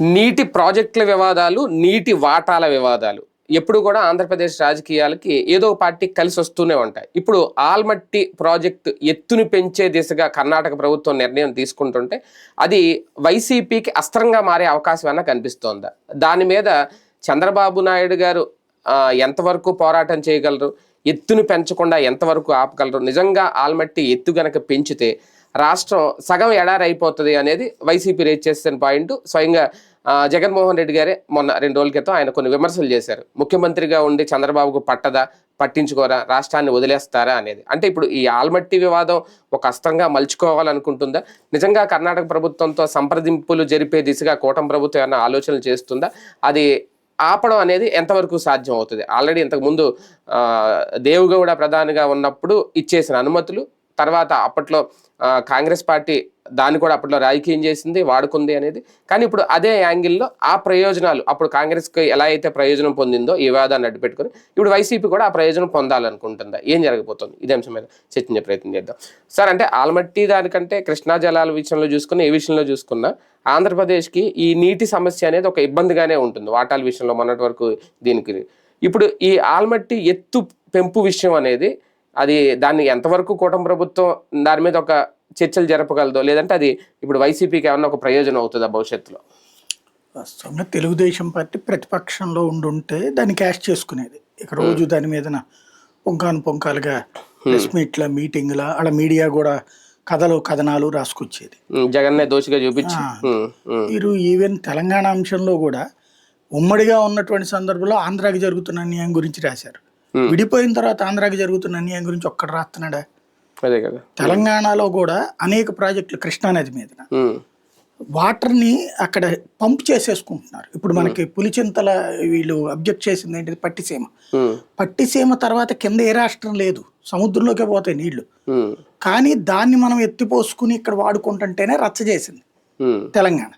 నీటి ప్రాజెక్టుల వివాదాలు నీటి వాటాల వివాదాలు. ఎప్పుడు కూడా ఆంధ్రప్రదేశ్ రాజకీయాలకి ఏదో పార్టీ కలిసి వస్తూనే ఉంటాయి. ఇప్పుడు ఆల్మట్టి ప్రాజెక్టు ఎత్తుని పెంచే దిశగా కర్ణాటక ప్రభుత్వం నిర్ణయం తీసుకుంటుంటే అది వైసీపీకి అస్త్రంగా మారే అవకాశం అన్న కనిపిస్తోందా. దాని మీద చంద్రబాబు నాయుడు గారు ఎంతవరకు పోరాటం చేయగలరు? ఎత్తుని పెంచకుండా ఎంతవరకు ఆపగలరు? నిజంగా ఆల్మట్టి ఎత్తు గనక పెంచితే రాష్ట్రం సగం ఎడారి అయిపోతుంది అనేది వైసీపీ రేజ్ చేసిన పాయింట్. స్వయంగా జగన్మోహన్ రెడ్డి గారే మొన్న రెండు రోజుల క్రితం ఆయన కొన్ని విమర్శలు చేశారు. ముఖ్యమంత్రిగా ఉండి చంద్రబాబుకు పట్టదా పట్టించుకోరా రాష్ట్రాన్ని వదిలేస్తారా అనేది. అంటే ఇప్పుడు ఈ ఆల్మట్టి వివాదం ఒక అస్త్రంగా మలుచుకోవాలనుకుంటుందా? నిజంగా కర్ణాటక ప్రభుత్వంతో సంప్రదింపులు జరిపే దిశగా కూటమి ప్రభుత్వం ఏమైనా ఆలోచనలు చేస్తుందా? అది ఆపడం అనేది ఎంతవరకు సాధ్యం అవుతుంది? ఆల్రెడీ ఇంతకుముందు దేవుగౌడ ప్రధానిగా ఉన్నప్పుడు ఇచ్చేసిన అనుమతులు తర్వాత అప్పట్లో కాంగ్రెస్ పార్టీ దాన్ని కూడా అప్పట్లో రాజకీయం చేసింది వాడుకుంది అనేది. కానీ ఇప్పుడు అదే యాంగిల్లో ఆ ప్రయోజనాలు అప్పుడు కాంగ్రెస్కి ఎలా అయితే ప్రయోజనం పొందిందో ఈ వివాదాన్ని అడ్డు పెట్టుకుని ఇప్పుడు వైసీపీ కూడా ఆ ప్రయోజనం పొందాలనుకుంటుందా? ఏం జరగబోతుంది? ఇదే అంశం మీద చర్చించే ప్రయత్నం చేద్దాం. సార్ అంటే ఆల్మట్టి దానికంటే కృష్ణా జలాల విషయంలో చూసుకున్న ఏ విషయంలో చూసుకున్నా ఆంధ్రప్రదేశ్కి ఈ నీటి సమస్య అనేది ఒక ఇబ్బందిగానే ఉంటుంది వాటాల విషయంలో మొన్నటి వరకు దీనికి. ఇప్పుడు ఈ ఆల్మట్టి ఎత్తు పెంపు విషయం అనేది అది దాన్ని ఎంతవరకు కూటమి ప్రభుత్వం దాని మీద ఒక చర్చలు జరపగలదో లేదంటే అది ఇప్పుడు వైసీపీకి ఏమన్నా ఒక ప్రయోజనం అవుతుందా భవిష్యత్తులో? వాస్తవంగా తెలుగుదేశం పార్టీ ప్రతిపక్షంలో ఉండుంటే దాన్ని క్యాష్ చేసుకునేది. ఇక రోజు దాని మీదన పొంకాను పొంకాలుగా ప్రెస్ మీట్ల మీటింగ్ల అలా మీడియా కూడా కథలు కథనాలు రాసుకొచ్చేది. ఉమ్, జగన్నే దోషిగా చూపించి. మీరు ఈవెన్ తెలంగాణ అంశంలో కూడా ఉమ్మడిగా ఉన్నటువంటి సందర్భంలో ఆంధ్రాకి జరుగుతున్న అన్యాయం గురించి రాశారు. Hmm. విడిపోయిన తర్వాత ఆంధ్రాకి జరుగుతున్న అన్యాయం గురించి ఒక్కడు రాస్తున్నాడా? అదే కదా. తెలంగాణలో కూడా అనేక ప్రాజెక్టులు కృష్ణానది ఉమ్, వాటర్ని అక్కడ పంప్ చేసేసుకుంటున్నారు. ఇప్పుడు మనకి పులిచింతల వీళ్ళు అబ్జెక్ట్ చేసింది ఏంటిది? పట్టిసీమ. పట్టిసీమ తర్వాత కింద ఏ రాష్ట్రం లేదు. సముద్రంలోకే పోతాయి నీళ్ళు. కానీ దాన్ని మనం ఎత్తిపోసుకుని ఇక్కడ వాడుకుంటుంటేనే రచ్చ చేసింది తెలంగాణ.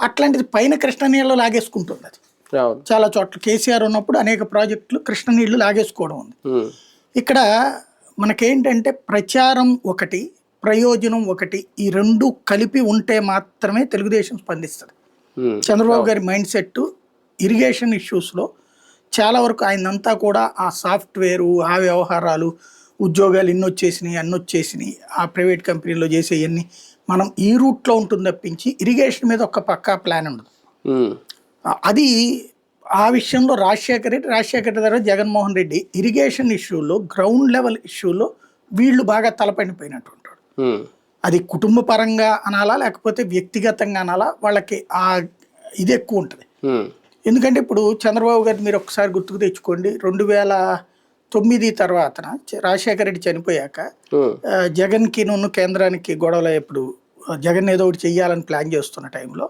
అట్లాంటిది పైన కృష్ణ నీళ్ళు లాగేసుకుంటుంది అది చాలా చోట్ల కేసీఆర్ ఉన్నప్పుడు అనేక ప్రాజెక్టులు కృష్ణ నీళ్ళు లాగేసుకోవడం ఉంది. ఇక్కడ మనకేంటంటే ప్రచారం ఒకటి ప్రయోజనం ఒకటి ఈ రెండు కలిపి ఉంటే మాత్రమే తెలుగుదేశం స్పందిస్తుంది. చంద్రబాబు గారి మైండ్ సెట్ ఇరిగేషన్ ఇష్యూస్లో చాలా వరకు ఆయనంతా కూడా ఆ సాఫ్ట్వేరు ఆ వ్యవహారాలు ఉద్యోగాలు ఇన్ని వచ్చేసినాయి అన్ని వచ్చేసినాయి ఆ ప్రైవేట్ కంపెనీలో చేసేవన్నీ మనం ఈ రూట్లో ఉంటుంది తప్పించి ఇరిగేషన్ మీద ఒక పక్కా ప్లాన్ ఉండదు. అది ఆ విషయంలో రాజశేఖర రెడ్డి రాజశేఖర రెడ్డి తర్వాత జగన్మోహన్ రెడ్డి ఇరిగేషన్ ఇష్యూలో గ్రౌండ్ లెవెల్ ఇష్యూలో వీళ్ళు బాగా తలపడిపోయినట్టు ఉంటాడు ఉమ్, అది కుటుంబ పరంగా అనాలా లేకపోతే వ్యక్తిగతంగా అనాలా వాళ్ళకి ఆ ఇది ఎక్కువ ఉంటుంది. ఎందుకంటే ఇప్పుడు చంద్రబాబు గారిని మీరు ఒకసారి గుర్తుకు తెచ్చుకోండి. రెండు వేల తొమ్మిది తర్వాత రాజశేఖర రెడ్డి చనిపోయాక జగన్కి నన్ను కేంద్రానికి గొడవలు ఎప్పుడు జగన్ ఏదో ఒకటి చెయ్యాలని ప్లాన్ చేస్తున్న టైంలో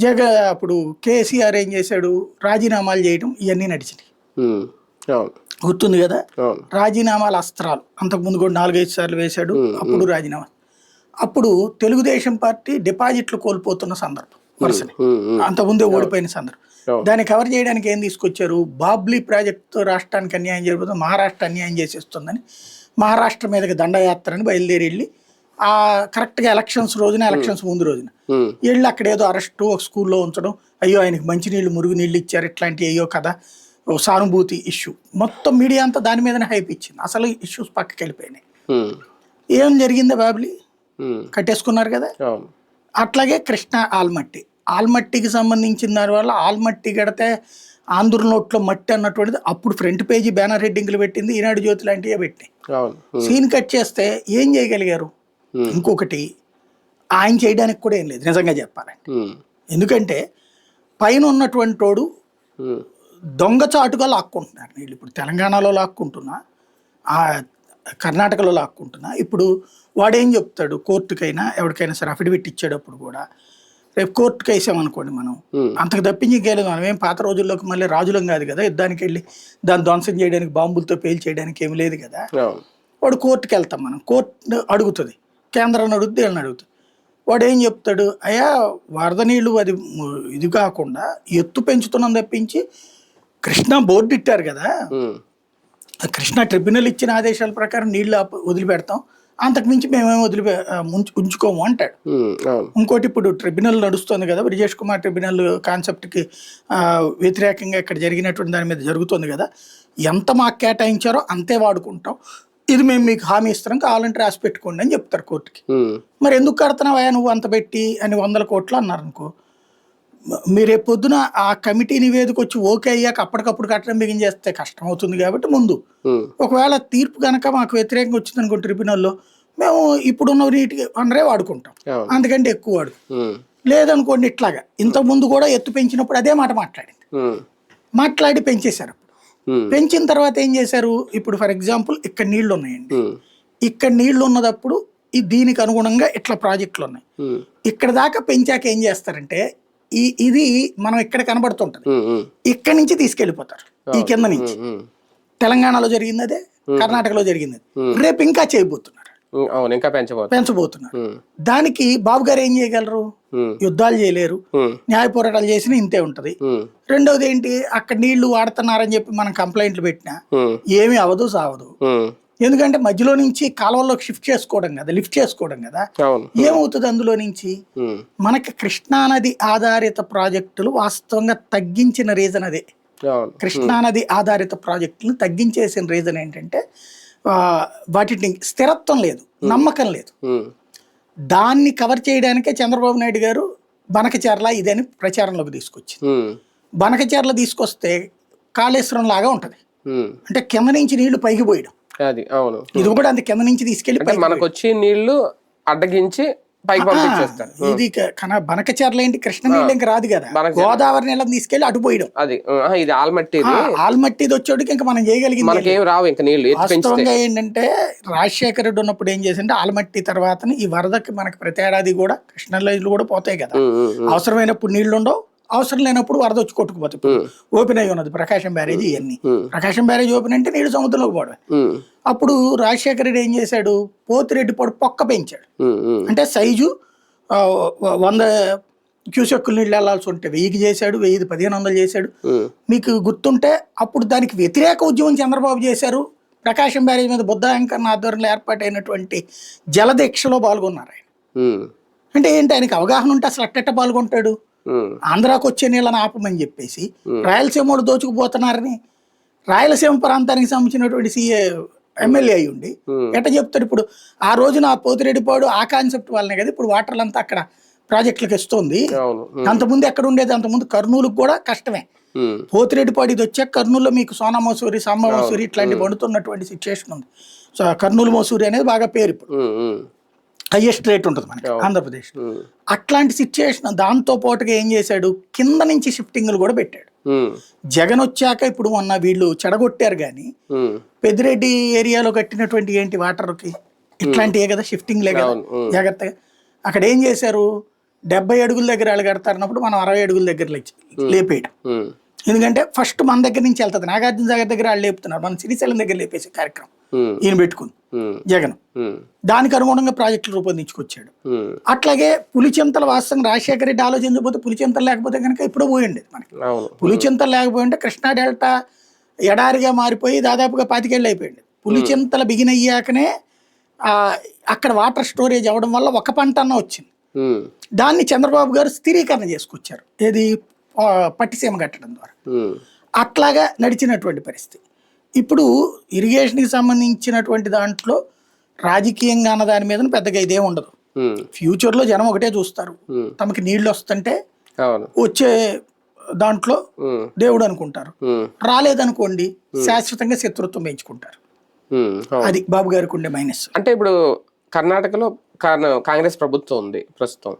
జగ అప్పుడు కేసీఆర్ ఏం చేశాడు? రాజీనామాలు చేయడం ఇవన్నీ నడిచినాయి. గుర్తుంది కదా? రాజీనామాల అస్త్రాలు. అంతకుముందు కూడా నాలుగైదు సార్లు వేశాడు. అప్పుడు రాజీనామా. అప్పుడు తెలుగుదేశం పార్టీ డిపాజిట్లు కోల్పోతున్న సందర్భం. వరుసని. అంతకుముందే ఓడిపోయిన సందర్భం. దాన్ని కవర్ చేయడానికి ఏం తీసుకొచ్చారు? బాబ్లీ ప్రాజెక్టుతో రాష్ట్రానికి అన్యాయం జరిగిపోతుంది మహారాష్ట్ర అన్యాయం చేసేస్తుందని మహారాష్ట్ర మీదకి దండయాత్రని బయలుదేరి వెళ్ళి ఆ కరెక్ట్గా ఎలక్షన్స్ రోజున ఎలక్షన్స్ ముందు రోజున. వెళ్ళి అక్కడ ఏదో అరెస్టు ఒక స్కూల్లో ఉంచడం అయ్యో ఆయనకి మంచినీళ్ళు మురుగునీళ్ళు ఇచ్చారు ఇట్లాంటి అయ్యో కదా సానుభూతి ఇష్యూ. మొత్తం మీడియా అంతా దాని మీదనే హైప్ ఇచ్చింది. అసలు ఇష్యూస్ పక్కకి వెళ్ళిపోయినాయి. ఏం జరిగింది బాబ్లీ? కట్టేసుకున్నారు కదా? అట్లాగే కృష్ణ ఆల్మట్టి. ఆల్మట్టికి సంబంధించిన దాని వల్ల ఆల్మట్టి కడితే ఆంధ్ర నోట్లో మట్టి అన్నటువంటిది అప్పుడు ఫ్రంట్ పేజీ బ్యానర్ హెడ్డింగ్లు పెట్టింది. ఈనాడు జ్యోతి లాంటివే పెట్టినాయి. సీన్ కట్ చేస్తే ఏం చేయగలిగారు? ఇంకొకటి ఆయన చేయడానికి కూడా ఏం లేదు నిజంగా చెప్పాలంటే. ఉమ్, ఎందుకంటే పైన ఉన్నటువంటి వాడు ఉమ్, దొంగచాటుగా లాక్కుంటున్నారు. వీళ్ళు ఇప్పుడు తెలంగాణలో లాక్కుంటున్నా ఆ కర్ణాటకలో లాక్కుంటున్నా. ఇప్పుడు వాడేం చెప్తాడు కోర్టుకైనా ఎవరికైనా సరే అఫిడవిట్ ఇచ్చేటప్పుడు కూడా రేపు కోర్టుకి వేసామనుకోండి మనం అంతకు తప్పించి ఇంకేలేదు మనం ఏం పాత రోజుల్లోకి మళ్ళీ రాజులం కాదు కదా యుద్ధానికి వెళ్ళి దాన్ని ధ్వంసం చేయడానికి బాంబులతో పేల్ చేయడానికి ఏమి లేదు కదా. వాడు కోర్టుకి వెళ్తాం మనం. కోర్టు అడుగుతుంది. కేంద్రాన్ని అడుగుతుంది వీళ్ళని అడుగుతుంది వాడు ఏం చెప్తాడు? అయ్యా వరద నీళ్ళు అది ఇది కాకుండా ఎత్తు పెంచుతున్నాం తప్పించి కృష్ణా బోర్డు ఇట్టారు కదా. కృష్ణా ట్రిబ్యునల్ ఇచ్చిన ఆదేశాల ప్రకారం నీళ్ళు వదిలిపెడతాం. అంతకుమించి మేమేం వదిలిపె ఉంచుకోము అంటాడు. ఇంకోటి ఇప్పుడు ట్రిబ్యునల్ నడుస్తుంది కదా బ్రిజేష్ కుమార్ ట్రిబ్యునల్ కాన్సెప్ట్కి వ్యతిరేకంగా ఇక్కడ జరిగినటువంటి దాని మీద జరుగుతుంది కదా. ఎంత మాకు కేటాయించారో అంతే వాడుకుంటాం. ఇది మేము మీకు హామీ ఇస్తున్నాం కావాలంటే రాసి పెట్టుకోండి అని చెప్తారు కోర్టుకి. మరి ఎందుకు కడుతున్నావా నువ్వు అంత పెట్టి అని వందల కోట్లు అన్నారు అనుకో మీరు పొద్దున ఆ కమిటీ నివేదిక వచ్చి ఓకే అయ్యాక అప్పటికప్పుడు కట్టడం బిగిన్ చేస్తే కష్టం అవుతుంది కాబట్టి ముందు. ఒకవేళ తీర్పు కనుక మాకు వ్యతిరేకంగా వచ్చింది అనుకో ట్రిబ్యునల్లో మేము ఇప్పుడున్న నీటికి వనరే వాడుకుంటాం. అందుకంటే ఎక్కువ వాడు. లేదనుకోండి ఇట్లాగా. ఇంతకు ముందు కూడా ఎత్తు పెంచినప్పుడు అదే మాట మాట్లాడింది. మాట్లాడి పెంచేశారు పెంచిన తర్వాత ఏం చేశారు? ఇప్పుడు ఫర్ ఎగ్జాంపుల్ ఇక్కడ నీళ్ళు ఉన్నాయండి. ఇక్కడ నీళ్ళు ఉన్నదప్పుడు ఈ దీనికి అనుగుణంగా ఇట్లా ప్రాజెక్టులు ఉన్నాయి. ఇక్కడ దాకా పెంచాక ఏం చేస్తారంటే ఈ ఇది మనం ఇక్కడ కనబడుతుంటది. ఇక్కడి నుంచి తీసుకెళ్ళిపోతారు. ఈ కింద నుంచి. తెలంగాణలో జరిగింది అదే కర్ణాటకలో జరిగింది. రేపు ఇంకా చేయబోతున్నారు. అవును ఇంకా పెంచబోతున్నారు. ఉమ్, దానికి బాబు గారు ఏం చేయగలరు? యుద్ధాలు చేయలేరు. న్యాయ పోరాటాలు చేసినా ఇంతే ఉంటది. రెండవది ఏంటి? అక్కడ నీళ్ళు వాడుతున్నారని చెప్పి మనం కంప్లైంట్లు పెట్టినా ఏమీ అవదు సావదు. ఎందుకంటే మధ్యలో నుంచి కాలువల్లోకి షిఫ్ట్ చేసుకోవడం కదా లిఫ్ట్ చేసుకోవడం కదా. ఏమవుతుంది అందులో నుంచి? మనకి కృష్ణానది ఆధారిత ప్రాజెక్టులు వాస్తవంగా తగ్గించిన రీజన్ అదే. కృష్ణానది ఆధారిత ప్రాజెక్టులు తగ్గించేసిన రీజన్ ఏంటంటే వాటిని స్థిరత్వం లేదు నమ్మకం లేదు. దాన్ని కవర్ చేయడానికే చంద్రబాబు నాయుడు గారు బనకచర్ల ఇదని ప్రచారంలోకి తీసుకొచ్చింది. బనకచర్ల తీసుకొస్తే కాళేశ్వరం లాగా ఉంటది. అంటే కింద నుంచి నీళ్ళు పైకి పోయడం. అది అవును. ఇది కూడా అంత కింద నుంచి తీసుకెళ్ళి మనకు వచ్చి నీళ్ళు అడ్డగించి పైకి ఇది కన బనకచర్ల ఏంటి కృష్ణ నీళ్ళు ఇంకా రాదు కదా. గోదావరి నీళ్ళని తీసుకెళ్ళి అటు పోయడం. అది ఇది ఆల్మట్టిది ఆల్మట్టిది వచ్చేటికి ఇంకా మనం చేయగలిగింది మనకేం రావు ఇంకా పెంచితే. వాస్తవంగా ఏంటంటే రాజశేఖర రెడ్డి ఉన్నప్పుడు ఏం చేసింటే ఆల్మట్టి తర్వాత ఈ వరదకి మనకి ప్రతి ఏడాది కూడా కృష్ణ నీళ్ళు కూడా పోతాయి కదా. అవసరమైనప్పుడు నీళ్ళు ఉండవు అవసరం లేనప్పుడు వరద వచ్చి కొట్టుకుపోతాయి ఇప్పుడు. ఓపెన్ అయి ఉన్నది ప్రకాశం బ్యారేజ్ ఇవన్నీ. ప్రకాశం బ్యారేజ్ ఓపెన్ అంటే నీళ్ళు సముద్రంలోకి పోవడం అప్పుడు రాజశేఖర రెడ్డి ఏం చేశాడు? పోతిరెడ్డి పొడి పొక్క పెంచాడు. అంటే సైజు వంద క్యూసెక్కులు నీళ్ళు వెళ్ళాల్సి ఉంటే వెయ్యికి చేశాడు వెయ్యి పదిహేను వందలు చేశాడు. మీకు గుర్తుంటే అప్పుడు దానికి వ్యతిరేక ఉద్యమం చంద్రబాబు చేశారు. ప్రకాశం బ్యారేజ్ మీద బుద్ధ వెంకన్న ఆధ్వర్యంలో ఏర్పాటైనటువంటి జలదీక్షలో పాల్గొన్నారు ఆయన. అంటే ఏంటి ఆయనకి అవగాహన ఉంటే అసలు అట్టెట్ట పాల్గొంటాడు? ఆంధ్రాకు వచ్చే నీళ్ళని ఆపమని చెప్పేసి రాయలసీమోడు దోచుకుపోతున్నారని రాయలసీమ ప్రాంతానికి సంబంధించినటువంటి సీఏ ఎమ్మెల్యే అయి ఉండి ఎట్ట చెప్తాడు ఇప్పుడు? ఆ రోజున ఆ పోతిరెడ్డిపాడు ఆ కాన్సెప్ట్ వల్లనే కదా ఇప్పుడు వాటర్లు అంతా అక్కడ ప్రాజెక్టులకు ఇస్తుంది. అంతకుముందు ఎక్కడ ఉండేది? అంతకుముందు కర్నూలుకు కూడా కష్టమే. పోతిరెడ్డిపాడు ఇది వచ్చాక కర్నూలులో మీకు సోనా మసూరి సాంబ మసూరి ఇట్లాంటి వండుతున్నటువంటి సిచ్యుయేషన్ ఉంది. సో కర్నూలు మసూరి అనేది బాగా పేరు ఇప్పుడు. హైయెస్ట్ రేట్ ఉంటుంది మనకి ఆంధ్రప్రదేశ్ అట్లాంటి సిచ్యుయేషన్ దాంతో పాటుగా ఏం చేశాడు? కింద నుంచి షిఫ్టింగ్లు కూడా పెట్టాడు. జగన్ వచ్చాక ఇప్పుడు మొన్న వీళ్ళు చెడగొట్టారు కానీ ఉమ్, పెద్దిరెడ్డి ఏరియాలో కట్టినటువంటి ఏంటి వాటర్కి? ఇట్లాంటివే కదా షిఫ్టింగ్లే కదా. జాగ్రత్తగా. అక్కడ ఏం చేశారు? డెబ్బై అడుగుల దగ్గర వాళ్ళు కడతారన్నప్పుడు మనం అరవై అడుగుల దగ్గర లేపేయడం. ఎందుకంటే ఫస్ట్ మన దగ్గర నుంచి వెళ్తుంది. నాగార్జున సాగర్ దగ్గర వాళ్ళు లేపుతున్నారు. మన శ్రీశైలం దగ్గర లేపేసే కార్యక్రమం ఈయన పెట్టుకుంది. జగన్. దానికి అనుగుణంగా ప్రాజెక్టులు రూపొందించుకొచ్చాడు. అట్లాగే పులిచింతల వాస్తవంగా రాజశేఖర రెడ్డి ఆలోచించకపోతే పులిచింతలు లేకపోతే కనుక ఎప్పుడో పోయిండేది మనకి. పులిచింతలు లేకపోయి ఉంటే కృష్ణా డెల్టా ఎడారిగా మారిపోయి దాదాపుగా పాతికేళ్ళు అయిపోయింది. పులిచింతలు బిగిన్ అయ్యాకనే అక్కడ వాటర్ స్టోరేజ్ అవ్వడం వల్ల ఒక పంట అన్న వచ్చింది. దాన్ని చంద్రబాబు గారు స్థిరీకరణ చేసుకొచ్చారు. ఏది? పట్టిసీమ కట్టడం ద్వారా. అట్లాగా నడిచినటువంటి పరిస్థితి. ఇప్పుడు ఇరిగేషన్కి సంబంధించినటువంటి దాంట్లో రాజకీయంగా అన్న దాని మీద పెద్దగా ఇదే ఉండదు. ఫ్యూచర్లో జనం ఒకటే చూస్తారు. తమకి నీళ్ళు వస్తుంటే వచ్చే దాంట్లో దేవుడు అనుకుంటారు. రాలేదనుకోండి శాశ్వతంగా శత్రుత్వం పెంచుకుంటారు. అది బాబు గారికి ఉండే మైనస్. అంటే ఇప్పుడు కర్ణాటకలో కారణ- కాంగ్రెస్ ప్రభుత్వం ఉంది ప్రస్తుతం.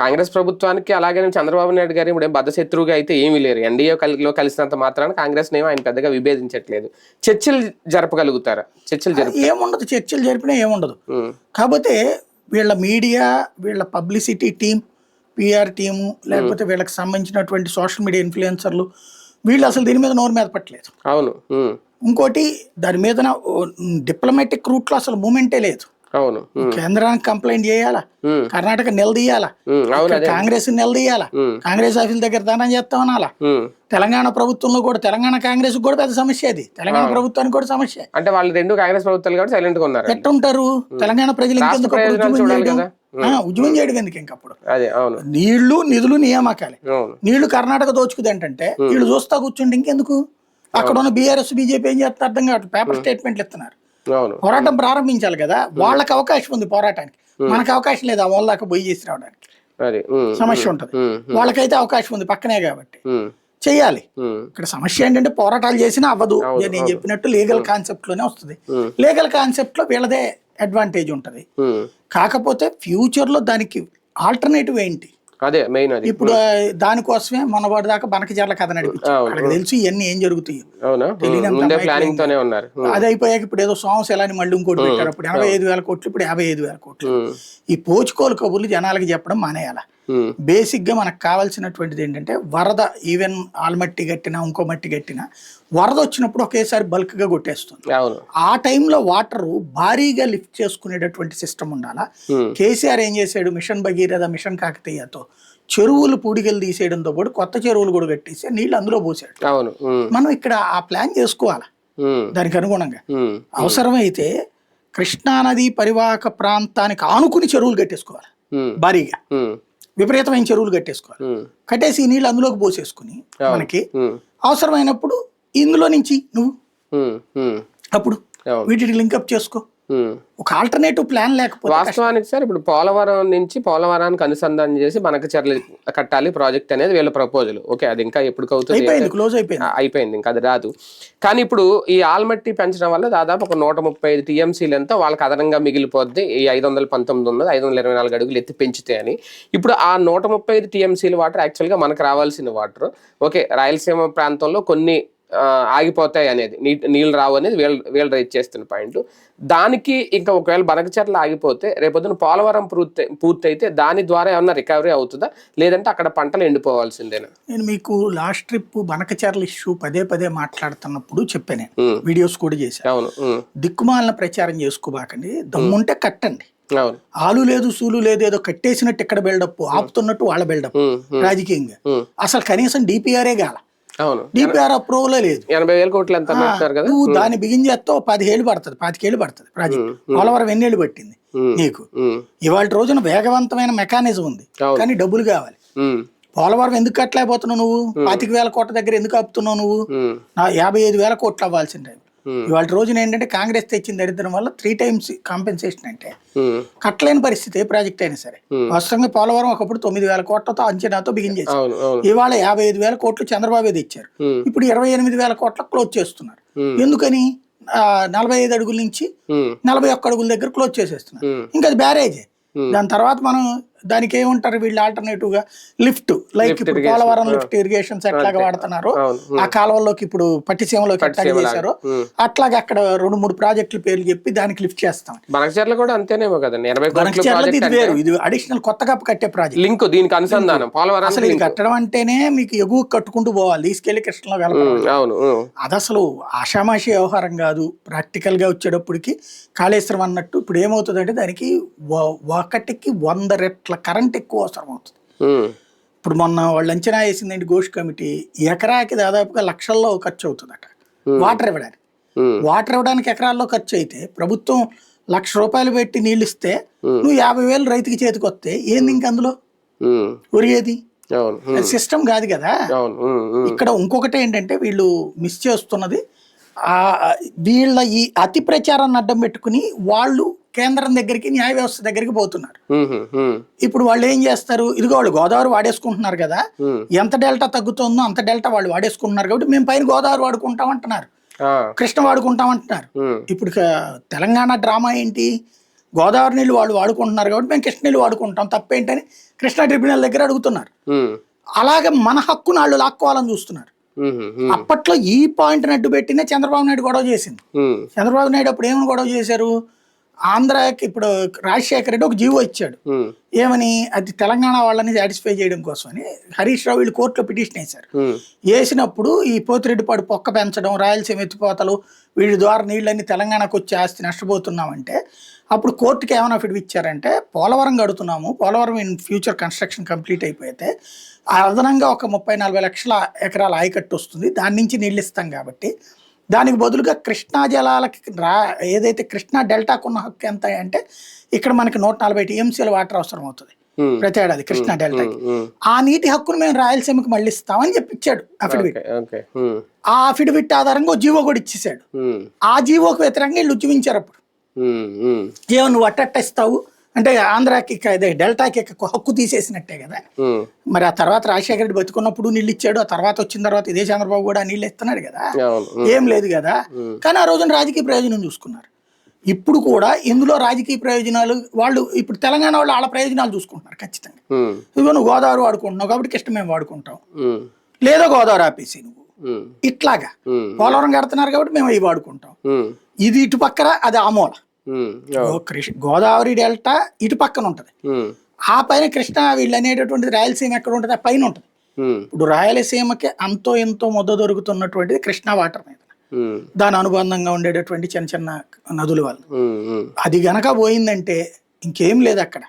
కాంగ్రెస్ ప్రభుత్వానికి అలాగే చంద్రబాబు నాయుడు గారు ఇప్పుడు ఏం బద్దశత్రువుగా అయితే ఏమీ లేరు. ఎన్డీఏ కలిగిలో కలిసినంత మాత్రాన కాంగ్రెస్ నేమో ఆయన పెద్దగా విభేదించట్లేదు. చర్చలు జరపగలుగుతారా? చర్చలు జరుపు ఏముండదు. చర్చలు జరిపినా ఏముండదు. కాకపోతే వీళ్ళ మీడియా వీళ్ళ పబ్లిసిటీ టీం పిఆర్ టీము లేకపోతే వీళ్ళకి సంబంధించినటువంటి సోషల్ మీడియా ఇన్ఫ్లుయెన్సర్లు వీళ్ళు అసలు దీని మీద నోరు మీద పట్టలేదు అవును ఇంకోటి దాని మీద డిప్లొమాటిక్ రూట్లో అసలు మూమెంటే లేదు. అవును. కేంద్రానికి కంప్లైంట్ చేయాలా? కర్ణాటక నిలదీయాలా కాంగ్రెస్ నిలదీయాలా కాంగ్రెస్ ఆఫీస్ దగ్గర దానం చేస్తామనాలా ఉమ్. తెలంగాణ ప్రభుత్వంలో కూడా తెలంగాణ కాంగ్రెస్ కూడా పెద్ద సమస్య అది. తెలంగాణ ప్రభుత్వానికి కూడా సమస్య. అంటే వాళ్ళు రెండు కాంగ్రెస్ ప్రభుత్వాలు కాబట్టి సైలెంట్గా ఉన్నారు ఎట్టుంటారు? తెలంగాణ ప్రజలు ఉద్యమం చేయడం? ఎందుకు ఇంకప్పుడు నీళ్ళు నిధులు నియామకాలే. నీళ్ళు కర్ణాటక దోచుకుది ఏంటంటే వీళ్ళు చూస్తా కూర్చుంటే ఇంకెందుకు? అక్కడ ఉన్న బీఆర్ఎస్ బీజేపీ ఏం చేస్తారు? అర్థం కావట్లేదు. పేపర్ స్టేట్మెంట్లు ఇస్తున్నారు. పోరాటం ప్రారంభించాలి కదా. వాళ్ళకి అవకాశం ఉంది పోరాటానికి. మనకు అవకాశం లేదు ఆ దాకా పోయి చేసి రావడానికి. సమస్య ఉంటుంది. వాళ్ళకైతే అవకాశం ఉంది పక్కనే కాబట్టి. ఉమ్, ఇక్కడ సమస్య ఏంటంటే పోరాటాలు చేసినా అవ్వదు. నేను చెప్పినట్టు లీగల్ కాన్సెప్ట్లోనే వస్తుంది. లీగల్ కాన్సెప్ట్లో వీళ్ళదే అడ్వాంటేజ్ ఉంటది. కాకపోతే ఫ్యూచర్లో దానికి ఆల్టర్నేటివ్ ఏంటి? అదే మెయిన్ అది. ఇప్పుడు దానికోసమే మొన్నవాడి దాకా బనకచర్ల కథ నడిపించారు. తెలుసు ఇవన్నీ ఏం జరుగుతాయి. ప్లానింగ్ తోనే ఉన్నారు. అది అయిపోయాక ఇప్పుడు ఏదో సోమస్ ఎలా మళ్ళీ ఇంకోటి పెట్టారు. అప్పుడు ఎనభై ఐదు వేల కోట్లు ఇప్పుడు యాభై ఐదు వేల కోట్లు. ఈ పోచుకోలు కబుర్లు జనాలకి చెప్పడం మానేయాల? ఉమ్, బేసిక్గా మనకు కావాల్సినటువంటిది ఏంటంటే వరద ఈవెన్ ఆల్మట్టి కట్టినా ఇంకో మట్టి కట్టినా వరద వచ్చినప్పుడు ఒకేసారి బల్క్గా కొట్టేస్తుంది ఆ టైంలో వాటర్ భారీగా లిఫ్ట్ చేసుకునేటటువంటి సిస్టమ్ ఉండాలా? ఉమ్, కేసీఆర్ ఏం చేశాడు మిషన్ భగీరథ మిషన్ కాకతీయతో చెరువులు పూడికలు తీసేయడంతో పాటు కొత్త చెరువులు కూడా కట్టేసి నీళ్ళు అందులో పోసాడు. ఉమ్, మనం ఇక్కడ ఆ ప్లాన్ చేసుకోవాలి? దానికి అనుగుణంగా. అవసరమైతే కృష్ణానది పరివాహక ప్రాంతానికి ఆనుకుని చెరువులు కట్టేసుకోవాలి. భారీగా. విపరీతమైన చెరువులు కట్టేసుకోవాలి. కట్టేసి ఈ నీళ్ళు అందులోకి పోసేసుకుని మనకి అవసరమైనప్పుడు ఇందులో నుంచి నువ్వు అప్పుడు వీటిని లింకప్ చేసుకో. ఒక ఆల్టర్నేటివ్ ప్లాన్ లేకపోతే వాస్తవానికి సార్ ఇప్పుడు పోలవరం నుంచి పోలవరానికి అనుసంధానం చేసి మనకు చర్యలు కట్టాలి ప్రాజెక్ట్ అనేది వీళ్ళ ప్రపోజల్ ఓకే అది ఇంకా ఎప్పుడు అవుతుంది? అయిపోయింది క్లోజ్ అయిపోయింది. అయిపోయింది ఇంకా అది రాదు. కానీ ఇప్పుడు ఈ ఆల్మట్టి పెంచడం వల్ల దాదాపు ఒక నూట ముప్పై ఐదు టీఎంసీలంతా వాళ్ళకి అదనంగా మిగిలిపోద్ది. ఈ ఐదు వందల పంతొమ్మిది ఉన్నది ఐదు వందల ఇరవై నాలుగు అడుగులు ఎత్తి పెంచితే అని. ఇప్పుడు ఆ నూట ముప్పై ఐదు టీఎంసీల వాటర్ యాక్చువల్గా మనకు రావాల్సిన వాటర్ ఓకే రాయలసీమ ప్రాంతంలో కొన్ని ఆగిపోతాయి అనేది నీ నీళ్ళు రావు అనేది వీళ్ళు వీళ్ళు రైట్ చేస్తున్న పాయింట్ దానికి ఇంకా ఒకవేళ బనకచర్ల ఆగిపోతే రేపొద్దున పోలవరం పూర్తి పూర్తయితే దాని ద్వారా ఏమన్నా రికవరీ అవుతుందా? లేదంటే అక్కడ పంటలు ఎండిపోవాల్సిందేనా? నేను మీకు లాస్ట్ ట్రిప్ బనకచర్ల ఇష్యూ పదే పదే మాట్లాడుతున్నప్పుడు చెప్పాను. వీడియోస్ కూడా చేశాను అవును దిక్కుమాలిన ప్రచారం చేసుకోబాకండి. దమ్ముంటే కట్టండి. ఆలు లేదు సూలు లేదు ఏదో కట్టేసినట్టు ఇక్కడ బిల్డప్ ఆపుతున్నట్టు వాళ్ళ బిల్డప్ రాజకీయంగా. అసలు కనీసం డిపిఆర్ఏ గాల అవును. డిపిఆర్ అప్రూవల్ లేదు. ఎనభై వేల కోట్లు ఎంత కదా? నువ్వు దాన్ని బిగిన్ చేస్తావు పదిహేళ్ళు పడుతుంది పాతికేళ్ళు పడుతుంది ప్రాజెక్ట్. పోలవరం ఎన్నేళ్ళు పట్టింది నీకు? ఇవాళ రోజున వేగవంతమైన మెకానిజం ఉంది. కానీ డబ్బులు కావాలి. పోలవరం ఎందుకు కట్టలేకపోతున్నావు నువ్వు? పాతిక వేల కోట్ల దగ్గర ఎందుకు ఆపుతున్నావు నువ్వు? నా యాభై ఐదు వేల కోట్లు అవ్వాల్సిన టైం. ఉమ్, ఇవాళ రోజున ఏంటంటే కాంగ్రెస్ తెచ్చిన దరిద్రం వల్ల త్రీ టైమ్స్ కాంపెన్సేషన్ అంటే కట్టలేని పరిస్థితి ఏ ప్రాజెక్ట్ అయినా సరే. వాస్తవంగా పోలవరం ఒకప్పుడు తొమ్మిది వేల కోట్లతో అంచనాతో బిగిన్ చేశారు ఇవాళ యాభై ఐదు వేల కోట్లు చంద్రబాబు తెచ్చారు. ఉమ్, ఇప్పుడు ఇరవై ఎనిమిది వేల కోట్ల క్లోజ్ చేస్తున్నారు. ఎందుకని? నలభై ఐదు అడుగుల నుంచి నలభై ఒక్క అడుగుల దగ్గర క్లోజ్ చేసేస్తున్నారు. ఇంకా అది బ్యారేజే. దాని తర్వాత మనం దానికి ఏముంటారు వీళ్ళు ఆల్టర్నేటివ్గా లిఫ్ట్. లైక్ ఇప్పుడు. పోలవరం లిఫ్ట్ ఇరిగేషన్స్ ఎట్లాగా వాడుతున్నారు. ఆ కాలువల్లోకి ఇప్పుడు పట్టిసీమలోకి ఎట్లా పట్టిసీమ లాగా. చేశారో. అట్లాగే అక్కడ రెండు మూడు ప్రాజెక్టుల పేర్లు చెప్పి దానికి లిఫ్ట్ చేస్తాం. బనకచర్ల కూడా అంతేనేమో కదండి. ఎనభై ఇది వేరు. ఇది అడిషనల్ కొత్తగా కట్టే ప్రాజెక్ట్. లింక్ దీనికి అనుసంధానం. పోలవరం అసలు ఇది కట్టడం అంటేనే మీకు ఎగువ కట్టుకుంటూ పోవాలి. తీసుకెళ్ళి కృష్ణలో అవును ఉమ్, అది అసలు ఆషామాషి వ్యవహారం కాదు. ప్రాక్టికల్గా వచ్చేటప్పటికి కాళేశ్వరం అన్నట్టు ఇప్పుడు ఏమవుతుందంటే దానికి ఒకటికి వంద రెట్ల కరెంట్ ఎక్కువ అవసరం అవుతుంది. ఇప్పుడు మొన్న వాళ్ళు అంచనా వేసిందండి ఘోష్ కమిటీ? ఎకరాకి దాదాపుగా లక్షల్లో ఖర్చు అవుతుందట. వాటర్ ఇవ్వడానికి. వాటర్ ఇవ్వడానికి ఎకరాల్లో ఖర్చు అయితే ప్రభుత్వం లక్ష రూపాయలు పెట్టి నీళ్ళు ఇస్తే నువ్వు యాభై వేలు రైతుకి చేతికి వస్తే ఏంది ఇంక అందులో? ఒరిగేది సిస్టమ్ కాదు కదా. ఇక్కడ ఇంకొకటి ఏంటంటే వీళ్ళు మిస్ చేస్తున్నది వీళ్ళ ఈ అతి ప్రచారాన్ని అడ్డం పెట్టుకుని వాళ్ళు కేంద్రం దగ్గరికి న్యాయ వ్యవస్థ దగ్గరికి పోతున్నారు. ఇప్పుడు వాళ్ళు ఏం చేస్తారు? ఇదిగో వాళ్ళు గోదావరి వాడేసుకుంటున్నారు కదా. ఎంత డెల్టా తగ్గుతుందో అంత డెల్టా వాళ్ళు వాడేసుకుంటున్నారు కాబట్టి మేము పైన గోదావరి వాడుకుంటాం అంటున్నారు. ఆ, కృష్ణ వాడుకుంటాం అంటున్నారు. ఇప్పుడు తెలంగాణ డ్రామా ఏంటి? గోదావరి నీళ్ళు వాళ్ళు వాడుకుంటున్నారు కాబట్టి మేము కృష్ణ నీళ్ళు వాడుకుంటాం. తప్పేంటని కృష్ణా ట్రిబ్యునల్ దగ్గర అడుగుతున్నారు. అలాగే మన హక్కును వాళ్ళు లాక్కోవాలని చూస్తున్నారు. అప్పట్లో ఈ పాయింట్ అడ్డు పెట్టినే చంద్రబాబు నాయుడు గొడవ చేసింది. చంద్రబాబు నాయుడు అప్పుడు ఏమని గొడవ చేశారు? ఆంధ్రాకి ఇప్పుడు రాజశేఖర రెడ్డి ఒక జీవో ఇచ్చాడు. ఏమని? అది తెలంగాణ వాళ్ళని సాటిస్ఫై చేయడం కోసమని హరీష్ రావు వీళ్ళు కోర్టులో పిటిషన్ వేశారు. వేసినప్పుడు ఈ పోతిరెడ్డిపాడు పొక్క పెంచడం రాయలసీమ ఎత్తిపోతలు వీళ్ళ ద్వారా నీళ్ళని తెలంగాణకు వచ్చి ఆస్తి నష్టపోతున్నామంటే అప్పుడు కోర్టుకి ఏమైనా అఫిడవిట్ ఇచ్చారంటే Polavaram కడుతున్నాము Polavaram in future construction complete అయిపోతే అదనంగా ఒక ముప్పై నలభై లక్షల ఎకరాల ఆయకట్టు వస్తుంది దాని నుంచి నీళ్ళు ఇస్తాం కాబట్టి దానికి బదులుగా కృష్ణా జలాలకి రా ఏదైతే కృష్ణా డెల్టాకు ఉన్న హక్కు ఎంత అంటే ఇక్కడ మనకి నూట నలభై టీఎంసీల వాటర్ అవసరం అవుతుంది. ప్రతి ఏడాది కృష్ణా డెల్టాకి. ఆ నీటి హక్కును మేము రాయలసీమకి మళ్ళీ ఇస్తామని చెప్పి ఇచ్చాడు అఫిడవిట్. ఆ అఫిడవిట్ ఆధారంగా జీవో కూడా ఇచ్చేసాడు ఆ జీవోకి వ్యతిరేకంగా వీళ్ళు ఉద్యమించారు అప్పుడు. జీవో నువ్వు అట్టట్ట ఇస్తావు అంటే ఆంధ్రాకి అదే డెల్టాకి హక్కు తీసేసినట్టే కదా. మరి ఆ తర్వాత రాజశేఖర రెడ్డి బతుకున్నప్పుడు నీళ్ళు ఇచ్చాడు ఆ తర్వాత వచ్చిన తర్వాత ఇదే చంద్రబాబు కూడా నీళ్ళు ఇస్తున్నాడు కదా ఏం లేదు కదా. కానీ ఆ రోజున రాజకీయ ప్రయోజనం చూసుకున్నారు. ఇప్పుడు కూడా ఇందులో రాజకీయ ప్రయోజనాలు వాళ్ళు ఇప్పుడు తెలంగాణ వాళ్ళు వాళ్ళ ప్రయోజనాలు చూసుకుంటున్నారు ఖచ్చితంగా. ఇదిగో నువ్వు గోదావరి వాడుకుంటున్నావు కాబట్టి కృష్ణ మేము వాడుకుంటాం. లేదా గోదావరి ఆపేసి నువ్వు. ఇట్లాగా. పోలవరం కడుతున్నారు కాబట్టి మేము అవి వాడుకుంటాం. ఇది ఇటు పక్కన అది ఆమూల. గోదావరి డెల్టా ఇటు పక్కన ఉంటుంది. ఆ పైన కృష్ణ వీళ్ళు అనేటటువంటిది రాయలసీమ ఎక్కడ ఉంటుంది? ఆ పైన ఉంటుంది. ఇప్పుడు రాయలసీమకి అంతో ఎంతో మొద్ద దొరుకుతున్నటువంటిది కృష్ణా వాటర్ మీద. దాని అనుబంధంగా ఉండేటటువంటి చిన్న చిన్న నదుల వల్ల. అది గనక పోయిందంటే ఇంకేం లేదు అక్కడ.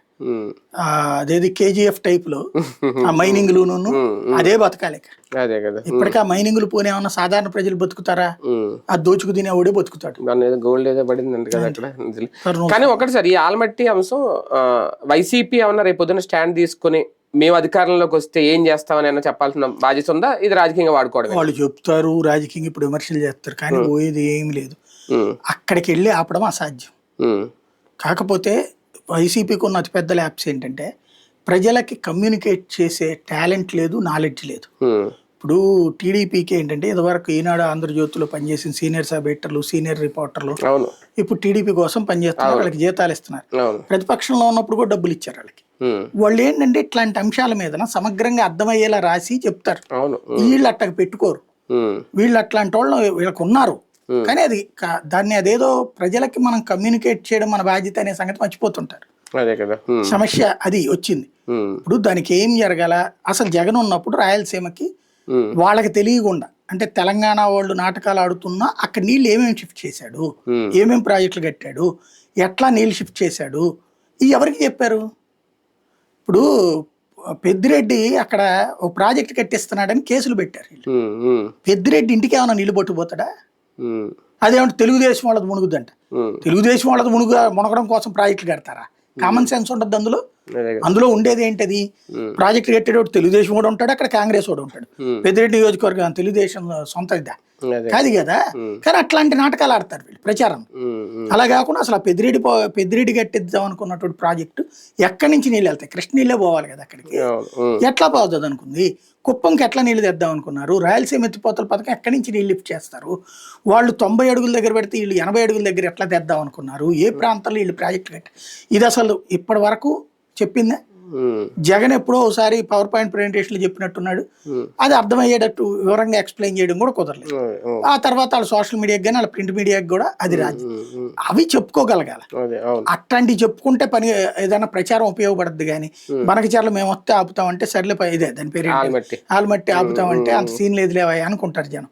అదేది కేజీఎఫ్ టైప్లో ఆ మైనింగ్లును అదే బతకాలి. అదే కదా. ఇప్పటికీ ఆ మైనింగ్లు పోనేమన్నా సాధారణ ప్రజలు బతుకుతారా. ఆ దోచుకు తినేవాడే బతుకుతాడు. దాని ఏదో గోల్డ్ ఏదో కదా అక్కడ. సార్ కానీ ఒకటి సార్ ఈ ఆల్మట్టి అంశం వైసీపీ ఏమన్నా రేపు పొద్దున స్టాండ్ తీసుకుని మేము అధికారంలోకి వస్తే ఏం చేస్తామని ఏమన్నా చెప్పాల్సిన బాధ్యత ఉందా? ఇది రాజకీయంగా వాడుకోవడమే. వాళ్ళు చెప్తారు రాజకీయంగా ఇప్పుడు విమర్శలు చేస్తారు కానీ పోయేది ఏం లేదు. అక్కడికి వెళ్ళి ఆపడం అసాధ్యం. కాకపోతే వైసీపీకి ఉన్న అతిపెద్ద ల్యాబ్స్ ఏంటంటే ప్రజలకి కమ్యూనికేట్ చేసే టాలెంట్ లేదు నాలెడ్జ్ లేదు. ఇప్పుడు టీడీపీకి ఏంటంటే ఇదివరకు ఈనాడు ఆంధ్రజ్యోతిలో పనిచేసిన సీనియర్ సబ్ ఎడిటర్లు సీనియర్ రిపోర్టర్లు ఇప్పుడు టీడీపీ కోసం పనిచేస్తున్నారు వాళ్ళకి జీతాలు ఇస్తున్నారు. ప్రతిపక్షంలో ఉన్నప్పుడు కూడా డబ్బులు ఇచ్చారు వాళ్ళకి. వాళ్ళు ఏంటంటే ఇట్లాంటి అంశాల మీద సమగ్రంగా అర్థమయ్యేలా రాసి చెప్తారు. వీళ్ళు అట్టకు పెట్టుకోరు. వీళ్ళు అట్లాంటి వాళ్ళు వీళ్ళకి ఉన్నారు కానీ అది దాన్ని అదేదో ప్రజలకి మనం కమ్యూనికేట్ చేయడం మన బాధ్యత అనే సంగతి మర్చిపోతుంటారు. అదే కదా. ఉమ్, సమస్య అది వచ్చింది. ఇప్పుడు దానికి ఏం జరగాల? అసలు జగన్ ఉన్నప్పుడు రాయలసీమకి వాళ్ళకి తెలియకుండా అంటే తెలంగాణ వాళ్ళు నాటకాలు ఆడుతున్నా అక్కడ నీళ్ళు ఏమేమి షిఫ్ట్ చేశాడు. ఏమేమి ప్రాజెక్టులు కట్టాడు? ఎట్లా నీళ్ళు షిఫ్ట్ చేశాడు? ఈ ఎవరికి చెప్పారు? ఇప్పుడు పెద్దిరెడ్డి అక్కడ ఒక ప్రాజెక్ట్ కట్టిస్తున్నాడని కేసులు పెట్టారు పెద్దిరెడ్డి ఇంటికి ఏమైనా నీళ్ళు పట్టుకుపోతాడా? అదేమంటే తెలుగుదేశం వాళ్ళది మునుగుద్దంట తెలుగుదేశం వాళ్ళది మునుగు మునగడం కోసం ప్రాజెక్టులు కడతారా? కామన్ సెన్స్ ఉంటుంది అందులో. అందులో ఉండేది ఏంటది. ప్రాజెక్ట్ కట్టేటోడు తెలుగుదేశం కూడా ఉంటాడు అక్కడ కాంగ్రెస్ కూడా ఉంటాడు. పెద్దిరెడ్డి నియోజకవర్గం తెలుగుదేశం సొంత ఇదా? కాదు కదా? కానీ అట్లాంటి నాటకాలు ఆడతారు వీళ్ళు ప్రచారం. అలా కాకుండా అసలు ఆ పెద్దిరెడ్డి పెద్దిరెడ్డి కట్టిద్దాం అనుకున్నటువంటి ప్రాజెక్టు ఎక్కడి నుంచి నీళ్ళు వెళ్తాయి? కృష్ణ నీళ్ళే పోవాలి కదా అక్కడికి. ఎట్లా పోతుంది అనుకుంది? కుప్పంకి ఎట్లా నీళ్ళు తెద్దాం అనుకున్నారు? రాయలసీమ ఎత్తిపోతల పథకం ఎక్కడి నుంచి నీళ్ళు లిఫ్ట్ చేస్తారు? వాళ్ళు తొంభై అడుగుల దగ్గర పెడితే వీళ్ళు ఎనభై అడుగుల దగ్గర ఎట్లా తెద్దాం అనుకున్నారు? ఏ ప్రాంతంలో వీళ్ళు ప్రాజెక్టులు కట్టి? ఇది అసలు ఇప్పటి వరకు చెప్పిందే? జగన్ ఎప్పుడో ఒకసారి పవర్ పాయింట్ ప్రజెంటేషన్లో చెప్పినట్టున్నాడు. అది అర్థమయ్యేటట్టు వివరంగా ఎక్స్ప్లెయిన్ చేయడం కూడా కుదరలేదు. ఆ తర్వాత వాళ్ళ సోషల్ మీడియాకి కానీ వాళ్ళ ప్రింట్ మీడియాకి కూడా అది రాదు. అవి చెప్పుకోగలగాల. అట్లాంటివి చెప్పుకుంటే పని ఏదైనా ప్రచారం ఉపయోగపడద్దు కానీ మనకి చర్ల మేము వస్తే ఆపుతామంటే సర్లే ఇదే దాని పేరు? ఆల్మట్టి. ఆపుతామంటే అంత సీన్ లేదు లేవా అనుకుంటారు జనం.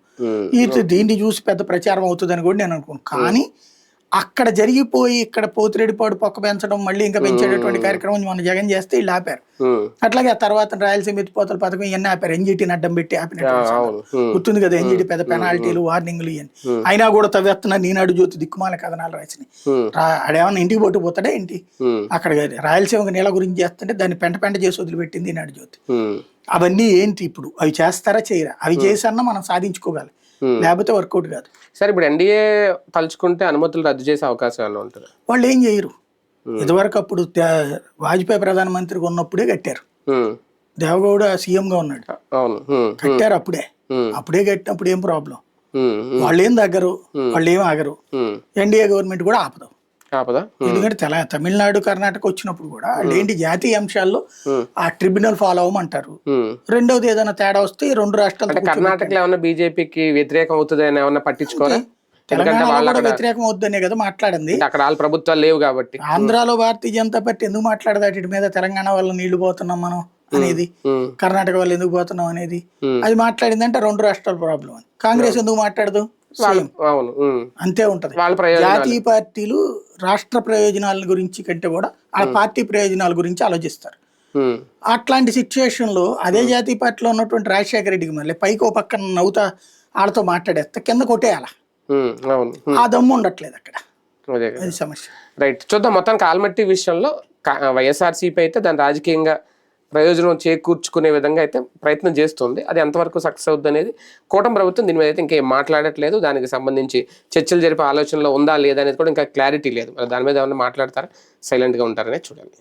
ఇది దీన్ని చూసి పెద్ద ప్రచారం అవుతుందని కూడా నేను అనుకున్నాను కానీ అక్కడ జరిగిపోయి ఇక్కడ పోతిరెడ్డిపాడు పొక్క పెంచడం మళ్ళీ ఇంకా పెంచేటటువంటి కార్యక్రమం మన జగన్ చేస్తే వీళ్ళు ఆపారు. అట్లాగే ఆ తర్వాత రాయలసీమ ఎత్తిపోతల పథకం ఇవన్నీ ఆపారు. ఎన్జిటిని అడ్డం పెట్టి ఆపినట్టు గుర్తుంది కదా ఎన్జిటి పెద్ద పెనాల్టీలు వార్నింగ్లు ఇవన్నీ అయినా కూడా తవ్వేస్తున్నా నీనాడు జ్యోతి దిక్కుమాల కథనాలు రాసినాయి ఉమ్, రా- ఆడేమన్నా ఇంటికి పట్టుకుపోతాడా ఏంటి? ఉమ్, అక్కడ రాయలసీమకి నీళ్ళ గురించి చేస్తుంటే దాన్ని పెంట పెంట చేసి వదిలిపెట్టింది ఈనాడు జ్యోతి. అవన్నీ ఏంటి ఇప్పుడు? అవి చేస్తారా చేయరా? అవి చేసన్నా మనం సాధించుకోగలం. లేకపోతే వర్కౌట్ కాదు. సరే ఇప్పుడు ఎన్డీఏ తలుచుకుంటే అనుమతులు రద్దు చేసే అవకాశం ఏమైనా ఉంటుంది వాళ్ళు ఏం చేయరు. ఇదివరకు అప్పుడు వాజ్పేయి ప్రధానమంత్రిగా ఉన్నప్పుడే కట్టారు. దేవగౌడ సీఎంగా ఉన్నాడు. అవును. ఉమ్, కట్టారు అప్పుడే. అప్పుడే కట్టినప్పుడు ఏం ప్రాబ్లం? వాళ్ళు ఏం దగ్గరు వాళ్ళు ఏం ఆగరు ఎన్డీఏ గవర్నమెంట్ కూడా ఆపదు. కాపదా ఎందుకంటే తెల తమిళనాడు కర్ణాటక వచ్చినప్పుడు కూడా వాళ్ళు ఏంటి జాతీయ అంశాల్లో. ఆ ట్రిబ్యునల్ ఫాలో అవ్వమంటారు. ఉమ్. రెండవది ఏదైనా తేడా వస్తే రెండు రాష్ట్రాలు అంటే కర్ణాటకలో ఏమన్నా బీజేపీకి వ్యతిరేకం అవుతుంది అని పట్టించుకోరా? వాళ్ళు కూడా అక్కడ వ్యతిరేకం వద్దనే కదా మాట్లాడింది. అంటే అక్కడ వాళ్ళ ప్రభుత్వాలు లేవు కాబట్టి. ఆంధ్రాలో భారతీయ జనతా పార్టీ ఎందుకు మాట్లాడదు? వాటి మీద తెలంగాణ వల్ల నీళ్ళు పోతున్నాం మనం అనేది కర్ణాటక వాళ్ళు ఎందుకు పోతున్నాం అనేది. అది మాట్లాడిందంటే రెండు రాష్ట్రాల ప్రాబ్లం అని. కాంగ్రెస్ ఎందుకు మాట్లాడదు? వాళ్ళు. అవును. అంతే ఉంటది. జాతీయ పార్టీలు రాష్ట్ర ప్రయోజనాల గురించి కంటే కూడా ఆ పార్టీ ప్రయోజనాల గురించి ఆలోచిస్తారు. అట్లాంటి సిచ్యువేషన్లో అదే జాతీయ పార్టీలో ఉన్నటువంటి రాజశేఖర రెడ్డికి మళ్ళీ పైకి ఓ పక్కన నవ్వుతా వాళ్ళతో మాట్లాడేస్తే కింద కొట్టేయాల? ఆ దమ్ము ఉండట్లేదు అక్కడ. అదే సమస్య. రైట్ చూద్దాం మొత్తానికి ఆల్మట్టి విషయంలో వైఎస్ఆర్సీపీ అయితే దాన్ని రాజకీయంగా ప్రయోజనం చేకూర్చుకునే విధంగా అయితే ప్రయత్నం చేస్తుంది. అది ఎంతవరకు సక్సెస్ అవుద్ది అనేది కూటమి ప్రభుత్వం దీని మీద అయితే ఇంకేం మాట్లాడట్లేదు. దానికి సంబంధించి చర్చలు జరిపే ఆలోచనలో ఉందా లేదా అనేది కూడా ఇంకా క్లారిటీ లేదు. మరి దాని మీద ఏమైనా మాట్లాడతారా? సైలెంట్గా ఉంటారనే చూడాలి